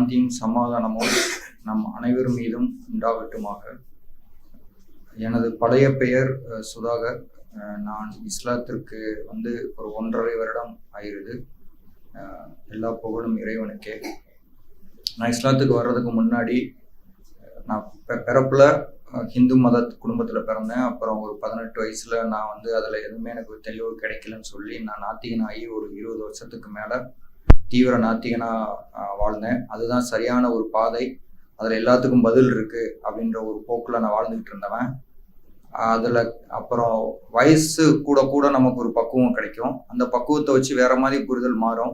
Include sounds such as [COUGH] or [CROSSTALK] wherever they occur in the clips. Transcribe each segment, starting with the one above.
சாந்தியும் சமாதானமும் நம் அனைவர் மீதும் உண்டாகட்டுமாக. எனது பழைய பெயர் சுதாகர். நான் இஸ்லாத்திற்கு வந்து ஒரு ஒன்றரை வருடம் ஆயிருது எல்லா புகழும் இறைவனுக்கே. நான் இஸ்லாத்துக்கு வர்றதுக்கு முன்னாடி நான் பிறப்புல ஹிந்து மத குடும்பத்தில் பிறந்தேன். அப்புறம் ஒரு பதினெட்டு வயசுல நான் வந்து அதில் எதுவுமே எனக்கு தெளிவு கிடைக்கலன்னு சொல்லி நான் நாத்திகனாகி ஒரு இருபது வருஷத்துக்கு மேலே தீவிர நாத்திகனாக வாழ்ந்தேன். அதுதான் சரியான ஒரு பாதை. அதில் எல்லாத்துக்கும் பதில் இருக்குது அப்படின்ற ஒரு போக்கில் நான் வாழ்ந்துக்கிட்டு இருந்தவன். அதில் அப்புறம் வயசு கூட கூட நமக்கு ஒரு பக்குவம் கிடைக்கும். அந்த பக்குவத்தை வச்சு வேற மாதிரி புரிதல் மாறும்.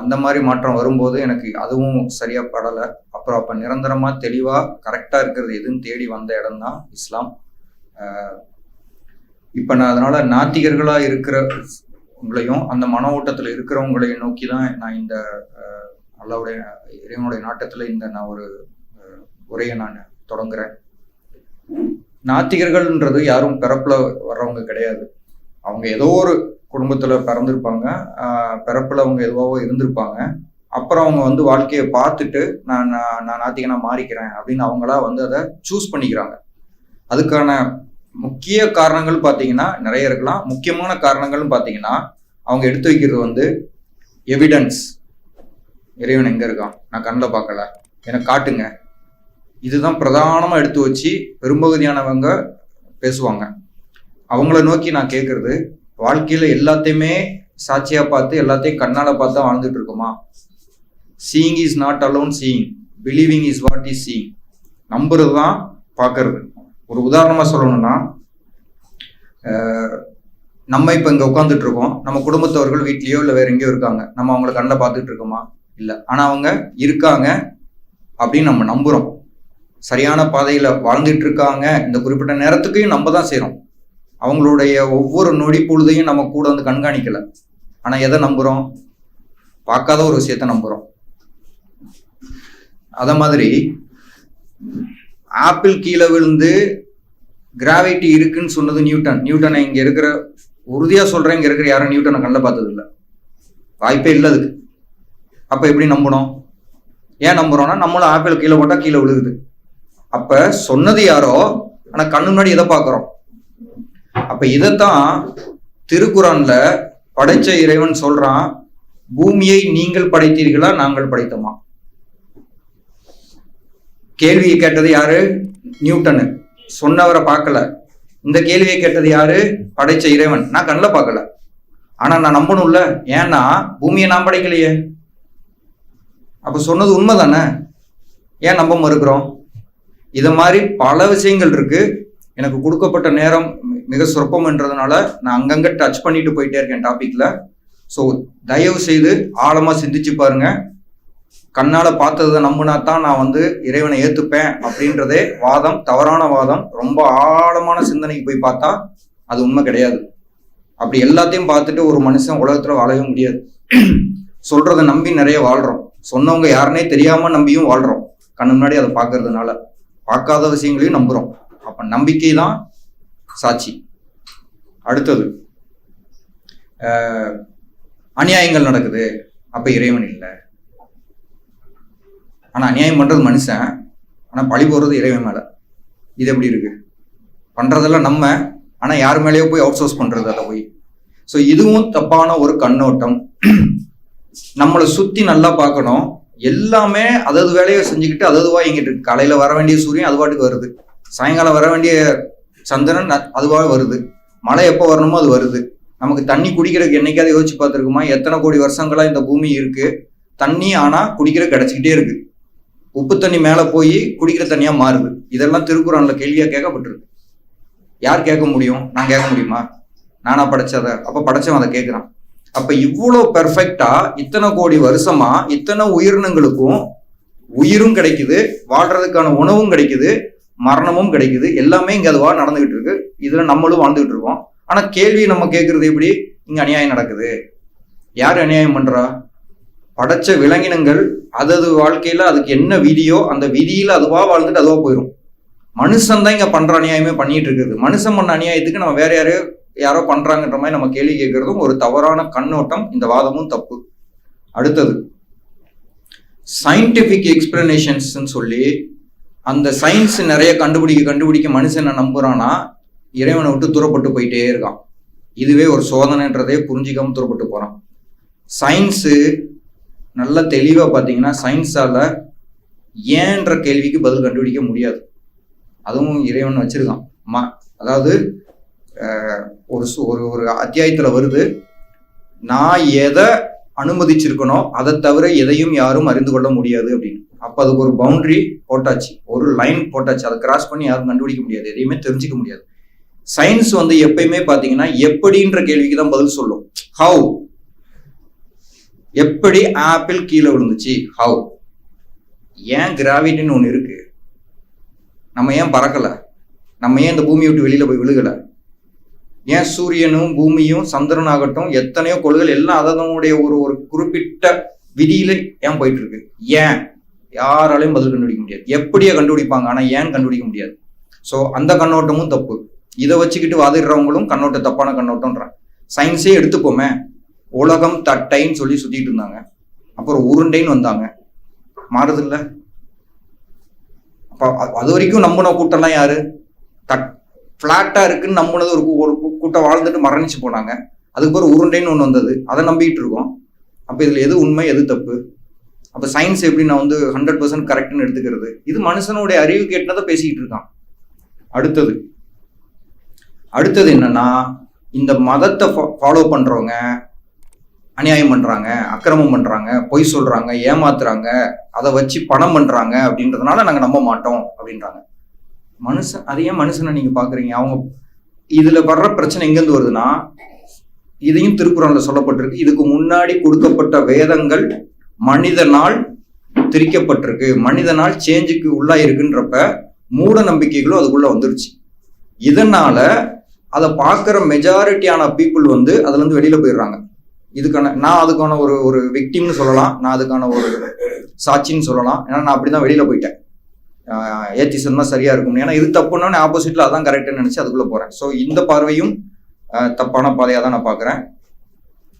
அந்த மாதிரி மாற்றம் வரும்போது எனக்கு அதுவும் சரியாக படலை. அப்புறம் அப்போ நிரந்தரமாக தெளிவாக கரெக்டாக இருக்கிறது எதுன்னு தேடி வந்த இடம் தான் இஸ்லாம் இப்போ நான் அதனால் நாத்திகர்களாக இருக்கிற உங்களையும் அந்த மன ஓட்டத்தில் இருக்கிறவங்களையும் நோக்கி தான் நான் இந்த அல்லாவுடைய இறைவனுடைய நாட்டத்தில் இந்த நான் ஒரு உரையை நான் தொடங்குறேன். நாத்திகர்கள்ன்றது யாரும் பிறப்புல வர்றவங்க கிடையாது. அவங்க ஏதோ ஒரு குடும்பத்துல பிறந்திருப்பாங்க. பிறப்பில் பிறப்புல அவங்க எதுவாகவோ இருந்திருப்பாங்க. அப்புறம் அவங்க வந்து வாழ்க்கையை பார்த்துட்டு நான் நான் நான் நாத்திகனா மாறிக்கிறேன் அப்படின்னு அவங்களா வந்து அதை சூஸ் பண்ணிக்கிறாங்க. அதுக்கான முக்கிய காரணங்கள் பார்த்தீங்கன்னா நிறைய இருக்கலாம். முக்கியமான காரணங்கள்னு பார்த்தீங்கன்னா அவங்க எடுத்து வைக்கிறது வந்து எவிடன்ஸ் இறைவன் எங்கே இருக்கான்? நான் கண்ணில் பார்க்கல. எனக்கு காட்டுங்க. இதுதான் பிரதானமாக எடுத்து வச்சு பெரும்பகுதியானவங்க பேசுவாங்க. அவங்கள நோக்கி நான் கேட்கறது வாழ்க்கையில் எல்லாத்தையுமே சாட்சியாக பார்த்து எல்லாத்தையும் கண்ணால் பார்த்து வாழ்ந்துட்டு இருக்கோமா? Seeing is not alone seeing believing is what is seeing நம்புறது தான் பார்க்கறது. ஒரு உதாரணமா சொல்லணும்னா நம்ம இப்போ இங்கே உட்காந்துட்டு இருக்கோம். நம்ம குடும்பத்தவர்கள் வீட்லயோ இல்லை வேற எங்கேயோ இருக்காங்க. நம்ம அவங்கள கண்ணில் பார்த்துட்டு இருக்கோமா? இல்லை. ஆனால் அவங்க இருக்காங்க அப்படின்னு நம்ம நம்புறோம். சரியான பாதையில வாழ்ந்துட்டு இருக்காங்க. இந்த குறிப்பிட்ட நேரத்துக்கையும் நம்ம தான் செய்கிறோம் அவங்களுடைய ஒவ்வொரு நொடி பொழுதையும் நம்ம கூட வந்து கண்காணிக்கல. ஆனா எதை நம்புறோம்? பார்க்காத ஒரு விஷயத்த நம்புறோம். அத மாதிரி ஆப்பிள் கீழே விழுந்து கிராவிட்டி இருக்குன்னு சொன்னது நியூட்டன். நியூட்டனை இங்கே இருக்கிற உறுதியாக சொல்கிறேன் இங்கே இருக்கிற யாரும் நியூட்டனை கண்ணில் பார்த்தது வாய்ப்பே இல்லை அதுக்கு. அப்போ எப்படி நம்பணும் ஏன் நம்புகிறோன்னா நம்மளும் ஆப்பிள் கீழே போட்டால் கீழே விழுகுது. அப்போ சொன்னது யாரோ ஆனால் கண்ணு முன்னாடி எதை பார்க்குறோம்? அப்போ இதைத்தான் திருக்குறான்ல படைச்ச இறைவன் சொல்கிறான் பூமியை நீங்கள் படைத்தீர்களா நாங்கள் படைத்தோமா? கேள்வியை கேட்டது யாரு? நியூட்டனு. சொன்னவரை பார்க்கல. இந்த கேள்வியை கேட்டது யாரு? படைச்ச இறைவன். நான் கண்ணில் பார்க்கல. ஆனா நான் நம்பணும்ல. ஏன்னா பூமியை நான் படைக்கலையே. அப்ப சொன்னது உண்மை தானே ஏன் நம்ப மறுக்கிறோம்? இதை மாதிரி பல விஷயங்கள் இருக்கு. எனக்கு கொடுக்கப்பட்ட நேரம் மிக சொற்பம்ன்றதுனால நான் அங்கங்கே டச் பண்ணிட்டு போயிட்டே இருக்கேன் டாபிக்ல ஸோ தயவு செய்து ஆழமாக சிந்திச்சு பாருங்க. கண்ணால் பார்த்ததை நம்பினா தான் நான் வந்து இறைவனை ஏற்றுப்பேன் அப்படின்றதே வாதம் தவறான வாதம். ரொம்ப ஆழமான சிந்தனைக்கு போய் பார்த்தா அது உண்மை கிடையாது. அப்படி எல்லாத்தையும் பார்த்துட்டு ஒரு மனுஷன் உலகத்தில் வாழவே முடியாது. சொல்றதை நம்பி நிறைய வாழ்றோம். சொன்னவங்க யாருன்னே தெரியாம நம்பியும் வாழ்றோம். கண்ணு முன்னாடி அதை பார்க்கறதுனால. பார்க்காத விஷயங்களையும் நம்புறோம். அப்ப நம்பிக்கை தான் சாட்சி. அடுத்தது அநியாயங்கள் நடக்குது. அப்ப இறைவன் இல்லை. ஆனால் அநியாயம் பண்ணுறது மனுஷன் ஆனால் பழி போடுறது இறைவன் மேலே. இது எப்படி இருக்கு? பண்ணுறதெல்லாம் நம்ம ஆனால் யார் மேலேயோ போய் அவுட் சோர்ஸ் பண்ணுறது அதை போய். ஸோ இதுவும் தப்பான ஒரு கண்ணோட்டம். நம்மளை சுற்றி நல்லா பார்க்கணும். எல்லாமே அதது வேலையை செஞ்சுக்கிட்டு அததுவா இங்கிட்டு இருக்கு. காலையில் வர வேண்டிய சூரியன் அது பாட்டுக்கு வருது. சாயங்காலம் வர வேண்டிய சந்திரன் அதுவாக வருது. மழை எப்போ வரணுமோ அது வருது. நமக்கு தண்ணி குடிக்கிறதுக்கு என்னைக்காவது யோசிச்சு பார்த்துருக்குமா? எத்தனை கோடி வருஷங்களா இந்த பூமி இருக்கு? தண்ணி ஆனால் குடிக்கிற கிடைச்சிக்கிட்டே இருக்கு. உப்பு தண்ணி மேல போய் குடிக்கிற தண்ணியா மாறுது. இதெல்லாம் திருக்குறானில் கேள்வியா கேட்கப்பட்டிருக்கு. யார் கேட்க முடியும்? நான் கேட்க முடியுமா? நானா படைச்சத? அப்ப படைச்சவன் அதை கேட்கிறான். அப்ப இவ்வளோ பெர்ஃபெக்டா இத்தனை கோடி வருஷமா இத்தனை உயிரினங்களுக்கும் உயிரும் கிடைக்குது வாழ்றதுக்கான உணவும் கிடைக்குது மரணமும் கிடைக்குது எல்லாமே இங்க அதுவா நடந்துகிட்டு இருக்கு. இதுல நம்மளும் வாழ்ந்துகிட்டு இருக்கோம். ஆனா கேள்வி நம்ம கேட்கறது எப்படி? இங்க அநியாயம் நடக்குது. யார் அநியாயம் பண்றா? படைச்ச விலங்கினங்கள் அதது வாழ்க்கையில அதுக்கு என்ன விதியோ அந்த விதியில அதுவா வாழ்ந்துட்டு அதுவா போயிடும் மனுஷன் தான் இங்க பண்ற அநியாயமே பண்ணிட்டு இருக்குது. மனுஷன் பண்ண அநியாயத்துக்கு நம்ம வேற யாரையோ யாரோ பண்றாங்கன்ற மாதிரி நம்ம கேள்வி கேட்கறதும் ஒரு தவறான கண்ணோட்டம் இந்த வாதமும் தப்பு. அடுத்தது சயின்டிஃபிக் எக்ஸ்பிளனேஷன்ஸ்ன்னு சொல்லி அந்த சயின்ஸ் நிறைய கண்டுபிடிக்க கண்டுபிடிக்க மனுஷனை நம்புறான்னா இறைவனை விட்டு தூரப்பட்டு போயிட்டே இருக்கான். இதுவே ஒரு சோதனைன்றதே புரிஞ்சிக்காம தூரப்பட்டு போறான். சயின்ஸு நல்ல தெளிவாக பார்த்தீங்கன்னா சயின்ஸால் ஏன்ற கேள்விக்கு பதில் கண்டுபிடிக்க முடியாது. அதுவும் இறைவன் வச்சிருக்கான். மா அதாவது ஒரு சு- ஒரு ஒரு அத்தியாயத்தில் வருது நான் எதை அனுமதிச்சிருக்கனோ அதை தவிர எதையும் யாரும் அறிந்து கொள்ள முடியாது அப்படின்னு. அப்போ அதுக்கு ஒரு பவுண்டரி போட்டாச்சு. ஒரு லைன் போட்டாச்சு. அதை கிராஸ் பண்ணி யாரும் கண்டுபிடிக்க முடியாது. எதையுமே தெரிஞ்சுக்க முடியாது. சயின்ஸ் வந்து எப்பயுமே பார்த்தீங்கன்னா எப்படின்ற கேள்விக்கு தான் பதில் சொல்லும். ஹவு எப்படி ஆப்பிள் கீழே விழுந்துச்சு? ஹவு ஏன் கிராவிட்டின்னு ஒன்று இருக்கு. நம்ம ஏன் பறக்கலை? நம்ம ஏன் இந்த பூமியை விட்டு வெளியில் போய் விழுகலை? ஏன் சூரியனும் பூமியும் சந்திரன் ஆகட்டும் எத்தனையோ கொள்கைகள் எல்லாம் அதனுடைய ஒரு ஒரு குறிப்பிட்ட விதியில ஏன் போயிட்டு இருக்கு? ஏன்? யாராலையும் பதில் கண்டுபிடிக்க முடியாது. எப்படியே கண்டுபிடிப்பாங்க ஆனா ஏன் கண்டுபிடிக்க முடியாது? ஸோ அந்த கண்ணோட்டமும் தப்பு. இதை வச்சுக்கிட்டு வாதிடுறவங்களும் கண்ணோட்டம் தப்பான கண்ணோட்டம்ன்றாங்க. சயின்ஸே எடுத்துப்போமே. உலகம் தட்டைன்னு சொல்லி சுத்திட்டு இருந்தாங்க. அப்புறம் உருண்டைன்னு வந்தாங்க. மாறுது இல்ல அப்ப அது வரைக்கும் நம்பின கூட்டம்லாம் யாரு? தட் ஃப்ளாட்டா இருக்குன்னு நம்பினது ஒரு ஒரு கூட்டம் வாழ்ந்துட்டு மரணிச்சு போனாங்க. அதுக்கு பிறகு உருண்டைன்னு ஒன்று வந்தது. அதை நம்பிட்டு இருக்கோம். அப்போ இதில் எது உண்மை எது தப்பு? அப்போ சயின்ஸ் எப்படி நான் வந்து ஹண்ட்ரட் பர்சன்ட் கரெக்ட்னு எடுத்துக்கிறது? இது மனுஷனுடைய அறிவு கேட்டதை பேசிக்கிட்டு இருக்கான். அடுத்தது. அடுத்தது என்னன்னா இந்த மதத்தை ஃபாலோ பண்றவங்க அநியாயம் பண்ணுறாங்க அக்கிரமம் பண்ணுறாங்க பொய் சொல்கிறாங்க ஏமாத்துறாங்க அதை வச்சு பணம் பண்ணுறாங்க அப்படின்றதுனால நாங்கள் நம்ப மாட்டோம் அப்படின்றாங்க. மனுஷன் அது ஏன் மனுஷனை நீங்கள் பார்க்குறீங்க அவங்க இதில் வர்ற பிரச்சனை எங்கேருந்து வருதுன்னா இதையும் திருக்குறளில் சொல்லப்பட்டிருக்கு. இதுக்கு முன்னாடி கொடுக்கப்பட்ட வேதங்கள் மனிதனால் திரிக்கப்பட்டிருக்கு. மனிதனால் சேஞ்சுக்கு உள்ளாயிருக்குன்றப்ப மூட நம்பிக்கைகளும் அதுக்குள்ளே வந்துருச்சு. இதனால் அதை பார்க்குற மெஜாரிட்டியான பீப்புள் வந்து அதுலேருந்து வெளியில் போயிடுறாங்க. இதுக்கான நான் அதுக்கான ஒரு ஒரு விக்டிம்னு சொல்லலாம். நான் அதுக்கான ஒரு சாட்சின்னு சொல்லலாம். ஏன்னா நான் அப்படிதான் வெளியில போயிட்டேன். ஏற்றி சொன்னால் சரியா இருக்கும். ஏன்னா இது தப்புன்னு ஆப்போசிட்ல அதான் கரெக்டுன்னு நினைச்சு அதுக்குள்ள போறேன். ஸோ இந்த பார்வையும் தப்பான பாதையாக தான் நான் பார்க்குறேன்.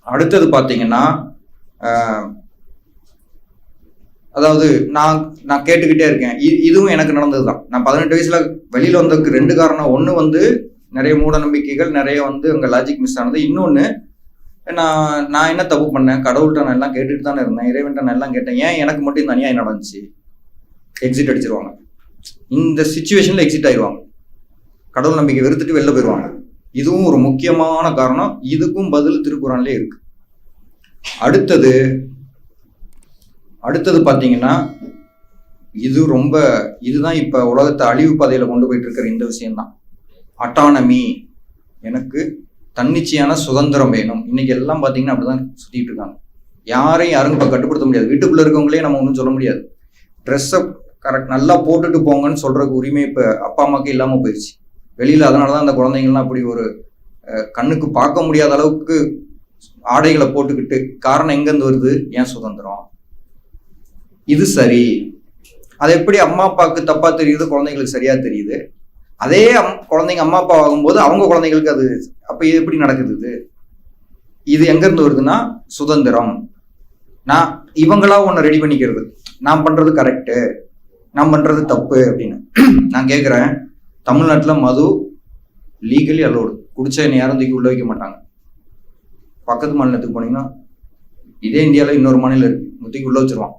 அடுத்தது பார்த்தீங்கன்னா அதாவது நான் நான் கேட்டுக்கிட்டே இருக்கேன். இதுவும் எனக்கு நடந்தது தான் நான் பதினெட்டு வயசுல வெளியில் வந்ததுக்கு ரெண்டு காரணம். ஒன்று வந்து நிறைய மூட நம்பிக்கைகள் நிறைய வந்து அங்கே லாஜிக் மிஸ் ஆனது. இன்னொன்று நான் நான் என்ன தப்பு பண்ணேன்? கடவுள்கிட்ட நான் எல்லாம் கேட்டுட்டு தானே இருந்தேன். இறைவன்கிட்ட நான் எல்லாம் கேட்டேன். ஏன் எனக்கு மட்டும் இந்த அநியாயம் நடந்துச்சு? எக்ஸிட் அடிச்சிருவாங்க. இந்த சுச்சுவேஷன்ல எக்ஸிட் ஆயிடுவாங்க. கடவுள் நம்பிக்கை வெறுத்துட்டு வெளில போயிடுவாங்க. இதுவும் ஒரு முக்கியமான காரணம். இதுக்கும் பதில் திருக்குறள்லே இருக்கு. அடுத்தது அடுத்தது பார்த்தீங்கன்னா இது ரொம்ப இதுதான் இப்போ உலகத்தை அழிவு பாதையில் கொண்டு போயிட்டு இருக்கிற இந்த விஷயம்தான். அட்டானமி எனக்கு தன்னிச்சையான சுதந்திரம் வேணும். இன்னைக்கு எல்லாம் பார்த்தீங்கன்னா அப்படிதான் சுத்திட்டு இருக்காங்க. யாரையும் யாரும் இப்போ கட்டுப்படுத்த முடியாது. வீட்டுக்குள்ள இருக்கவங்களே நம்ம ஒன்றும் சொல்ல முடியாது. ட்ரெஸ்ஸை கரெக்ட் நல்லா போட்டுட்டு போங்கன்னு சொல்றதுக்கு உரிமை இப்போ அப்பா அம்மாவுக்கு இல்லாமல் போயிடுச்சு வெளியில் அதனால தான் அந்த குழந்தைங்கள்லாம் அப்படி ஒரு கண்ணுக்கு பார்க்க முடியாத அளவுக்கு ஆடைகளை போட்டுக்கிட்டு காரணம் எங்கேருந்து வருது? ஏன் சுதந்திரம்? இது சரி. அது எப்படி அம்மா அப்பாவுக்கு தப்பா தெரியுது? குழந்தைங்களுக்கு சரியா தெரியுது? அதே அம் குழந்தைங்க அம்மா அப்பா ஆகும்போது அவங்க குழந்தைங்களுக்கு அது அப்ப இது எப்படி நடக்குது இது? இது எங்கேருந்து வருதுன்னா சுதந்திரம். நான் இவங்களா ஒன்று ரெடி பண்ணிக்கிறது. நான் பண்றது கரெக்டு நான் பண்றது தப்பு அப்படின்னு. [CLEARS THROAT] நான் கேட்குறேன் தமிழ்நாட்டில் மது லீகலி அலோடு குடிச்ச என்னை யாரும் தூக்கி உள்ள வைக்க மாட்டாங்க. பக்கத்து மாநிலத்துக்கு போனீங்கன்னா இதே இந்தியாவில் இன்னொரு மாநிலம் இருக்கு. தூக்கி உள்ள வச்சிருவான்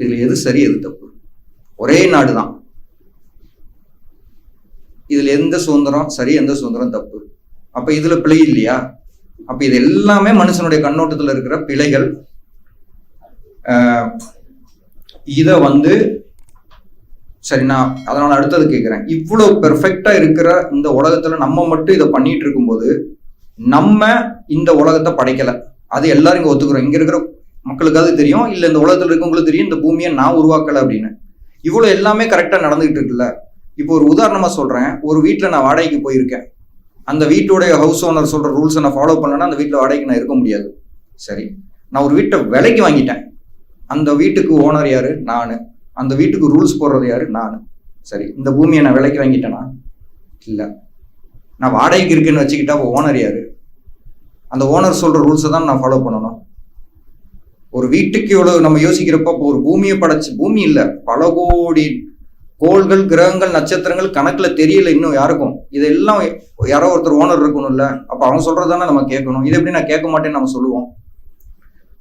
இதில் எது சரி எது தப்பு? ஒரே நாடு தான் இதுல எந்த சுதந்திரம்? சரி எந்த சுதந்திரம்? தப்பு. அப்ப இதுல பிழை இல்லையா? அப்ப இது எல்லாமே மனுஷனுடைய கண்ணோட்டத்துல இருக்கிற பிழைகள். இதை இத வந்து சரி நான் அதனால அடுத்தது கேட்கிறேன் இவ்வளவு பெர்ஃபெக்டா இருக்கிற இந்த உலகத்துல நம்ம மட்டும் இதை பண்ணிட்டு இருக்கும்போது நம்ம இந்த உலகத்தை படைக்கல. அது எல்லாரும் இங்க ஒத்துக்கிறோம். இங்க இருக்கிற மக்களுக்காவது தெரியும். இல்ல இந்த உலகத்துல இருக்கவங்களுக்கு தெரியும். இந்த பூமியை நான் உருவாக்கல அப்படின்னு. இவ்வளவு எல்லாமே கரெக்டா நடந்துகிட்டு இருக்குல்ல? இப்போ ஒரு உதாரணமாக சொல்கிறேன் ஒரு வீட்டில் நான் வாடகைக்கு போயிருக்கேன். அந்த வீட்டுடைய ஹவுஸ் ஓனர் சொல்கிற ரூல்ஸை நான் ஃபாலோ பண்ணேன்னா அந்த வீட்டில் வாடகைக்கு நான் இருக்க முடியாது. சரி. நான் ஒரு வீட்டை விலைக்கு வாங்கிட்டேன். அந்த வீட்டுக்கு ஓனர் யார்? நான். அந்த வீட்டுக்கு ரூல்ஸ் போடுறது யார்? நான். சரி. இந்த பூமியை நான் விலைக்கு வாங்கிட்டேனா? இல்லை. நான் வாடகைக்கு இருக்குன்னு வச்சுக்கிட்டா ஓனர் யார்? அந்த ஓனர் சொல்கிற ரூல்ஸை தான் நான் ஃபாலோ பண்ணணும். ஒரு வீட்டுக்கு எவ்வளோ நம்ம யோசிக்கிறப்ப இப்போ ஒரு பூமியை படைச்சு பூமி இல்லை. பல கோடி கோள்கள் கிரகங்கள் நட்சத்திரங்கள் கணக்குல தெரியல இன்னும் யாருக்கும். இதெல்லாம் யாரோ ஒருத்தர் ஓனர் இருக்கணும்ல. அப்ப அவன் சொல்றதானே நம்ம கேட்கணும். இது எப்படி நான் கேட்க மாட்டேன்னு நம்ம சொல்லுவோம்.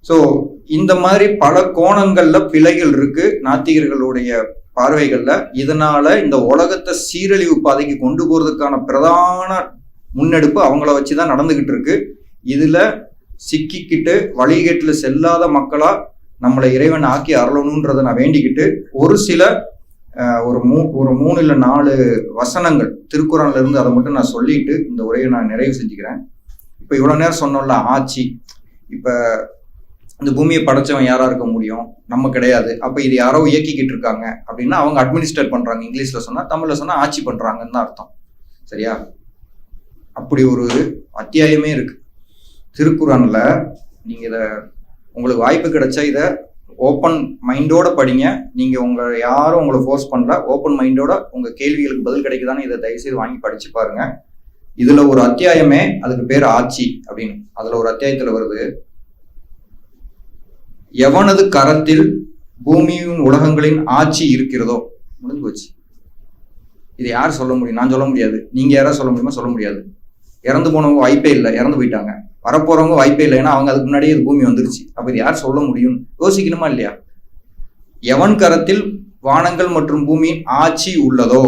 ஸோ இந்த மாதிரி பல கோணங்கள்ல பிழைகள் இருக்கு நாத்திகர்களுடைய பார்வைகள்ல. இதனால இந்த உலகத்தை சீரழிவு பாதைக்கு கொண்டு போறதுக்கான பிரதான முன்னெடுப்பு அவங்கள வச்சுதான் நடந்துகிட்டு இருக்கு. இதுல சிக்கிக்கிட்டு வழிகேட்டுல செல்லாத மக்களா நம்மளை இறைவன் ஆக்கி அருளணுன்றதை நான் வேண்டிக்கிட்டு ஒரு சில ஒரு மூ ஒரு மூணு இல்லை நாலு வசனங்கள். திருக்குறள்ல இருந்து அதை மட்டும் நான் சொல்லிட்டு இந்த உரையை நான் நிறைவு செஞ்சுக்கிறேன். இப்போ இவ்வளோ நேரம் சொன்னோம்ல ஆட்சி. இப்போ இந்த பூமியை படைச்சவன் யாரா இருக்க முடியும்? நம்ம கிடையாது. அப்போ இது யாரோ இயக்கிக்கிட்டு இருக்காங்க அப்படின்னா அவங்க அட்மினிஸ்ட்ரேட் பண்றாங்க. இங்கிலீஷ்ல சொன்னா தமிழ்ல சொன்னா ஆட்சி பண்றாங்கன்னு தான் அர்த்தம். சரியா? அப்படி ஒரு அத்தியாயமே இருக்கு. திருக்குறான்ல நீங்க இதை உங்களுக்கு வாய்ப்பு கிடைச்சா இதை ஓப்பன் மைண்டோட படிங்க. நீங்க உங்க யாரும் உங்களை ஃபோர்ஸ் பண்ணல. ஓப்பன் மைண்டோட உங்க கேள்விகளுக்கு பதில் கிடைக்குதான்னு இதை தயவுசெய்து வாங்கி படிச்சு பாருங்க. இதுல ஒரு அத்தியாயமே அதுக்கு பேர் ஆட்சி அப்படின்னு. அதுல ஒரு அத்தியாயத்துல வருது. எவனது கரத்தில் பூமியின் உலகங்களின் ஆட்சி இருக்கிறதோ? முடிஞ்சு போச்சு. இது யார் சொல்ல முடியும்? நான் சொல்ல முடியாது. நீங்க யாராவது சொல்ல முடியுமா? சொல்ல முடியாது. இறந்து போனவங்க வாய்ப்பே இல்லை. இறந்து போயிட்டாங்க. வரப்போறவங்க வாய்ப்பே இல்லை. ஏன்னா அவங்க அதுக்கு முன்னாடியே இது பூமி வந்துருச்சு. அப்போ யார் சொல்ல முடியும்? யோசிக்கணுமா இல்லையா? எவன் கரத்தில் வானங்கள் மற்றும் பூமியின் ஆட்சி உள்ளதோ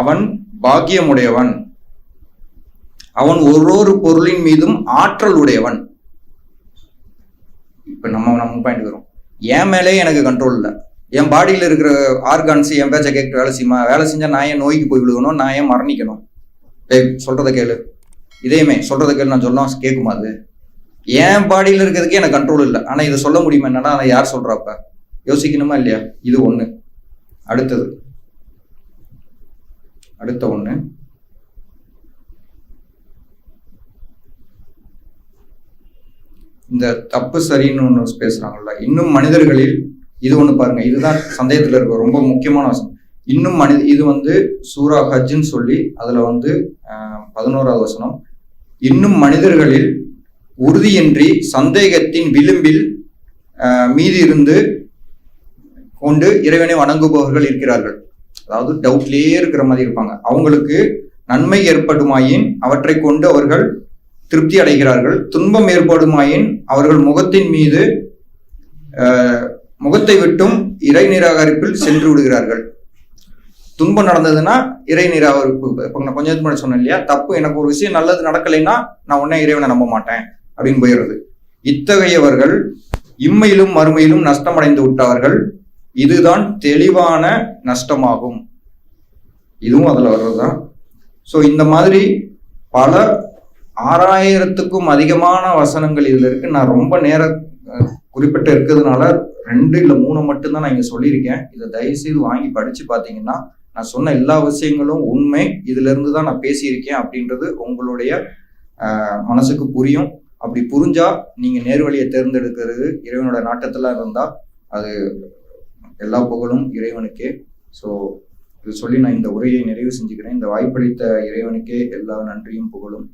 அவன் பாக்கியமுடையவன். அவன் ஒரு ஒரு பொருளின் மீதும் ஆற்றல் உடையவன். இப்ப நம்ம நம்ம பாயிண்ட் வரும். என் மேலே எனக்கு கண்ட்ரோல் இல்லை. என் பாடியில் இருக்கிற ஆர்கான்ஸ் என் பேச்சை கேட்டு வேலை செய்யுமா? வேலை செஞ்சா நான் ஏன் நோய்க்கு போய் விழுகணும்? நான் ஏன் மரணிக்கணும்? சொல்கிறத கேளு. இதேமே சொல்றதுக்கு நான் சொல்லலாம் கேட்குமா அது? என் பாடியில் இருக்கிறதுக்கு எனக்கு கண்ட்ரோல் இல்லை. ஆனால் இதை சொல்ல முடியுமா என்னன்னா அதை யார் சொல்றாப்ப யோசிக்கணுமா இல்லையா? இது ஒண்ணு. அடுத்தது. அடுத்த ஒண்ணு. இந்த தப்பு சரின்னு ஒன்று பேசுறாங்கல்ல. இன்னும் மனிதர்களில் இது ஒன்று பாருங்க இதுதான் சந்தேகத்தில் இருக்க ரொம்ப முக்கியமான வசனம். இன்னும் மனித இது வந்து சூரா ஹஜ்ன்னு சொல்லி அதுல வந்து பதினோராவது வசனம். இன்னும் மனிதர்களில் உறுதியின்றி சந்தேகத்தின் விளிம்பில் மீதி இருந்து கொண்டு இறைவனை வணங்குபவர்கள் இருக்கிறார்கள். அதாவது டவுட்லேயே இருக்கிற மாதிரி இருப்பாங்க. அவங்களுக்கு நன்மை ஏற்படுமாயின் அவற்றை கொண்டு அவர்கள் திருப்தி அடைகிறார்கள். துன்பம் ஏற்படுமாயின் அவர்கள் முகத்தின் மீது முகத்தை விட்டும் இறை நிராகரிப்பில் சென்று விடுகிறார்கள். துன்பம் நடந்ததுன்னா இறை நிராகரிப்பு இப்போ நான் கொஞ்சம் முன்னாடி சொன்னேன் இல்லையா? தப்பு எனக்கு ஒரு விஷயம் நல்லது நடக்கலைன்னா நான் உடனே இறைவனை நம்ப மாட்டேன் அப்படின்னு போயிடுறது. இத்தகையவர்கள் இம்மையிலும் மறுமையிலும் நஷ்டமடைந்து விட்டார்கள் இதுதான் தெளிவான நஷ்டமாகும். இதுவும் அதுல வர்றதுதான். ஸோ இந்த மாதிரி பல ஆறாயிரத்துக்கும் அதிகமான வசனங்கள் இதில் இருக்கு. நான் ரொம்ப நேர குறிப்பிட்டு இருக்கிறதுனால ரெண்டு இல்லை மூணு மட்டும்தான் நான் இங்கே சொல்லியிருக்கேன். இதை தயவுசெய்து வாங்கி படித்து பார்த்தீங்கன்னா நான் சொன்ன எல்லா விஷயங்களும் உண்மை. இதுல இருந்து தான் நான் பேசியிருக்கேன் அப்படின்றது உங்களுடைய மனசுக்கு புரியும். அப்படி புரிஞ்சா நீங்க நேர்வழியை தேர்ந்தெடுக்கிறது இறைவனோட நாட்டத்துல இருந்தா அது எல்லா புகழும் இறைவனுக்கே. ஸோ இது சொல்லி நான் இந்த உரையை நிறைவு செஞ்சுக்கிறேன். இந்த வாய்ப்பளித்த இறைவனுக்கே எல்லா நன்றியும் புகழும்.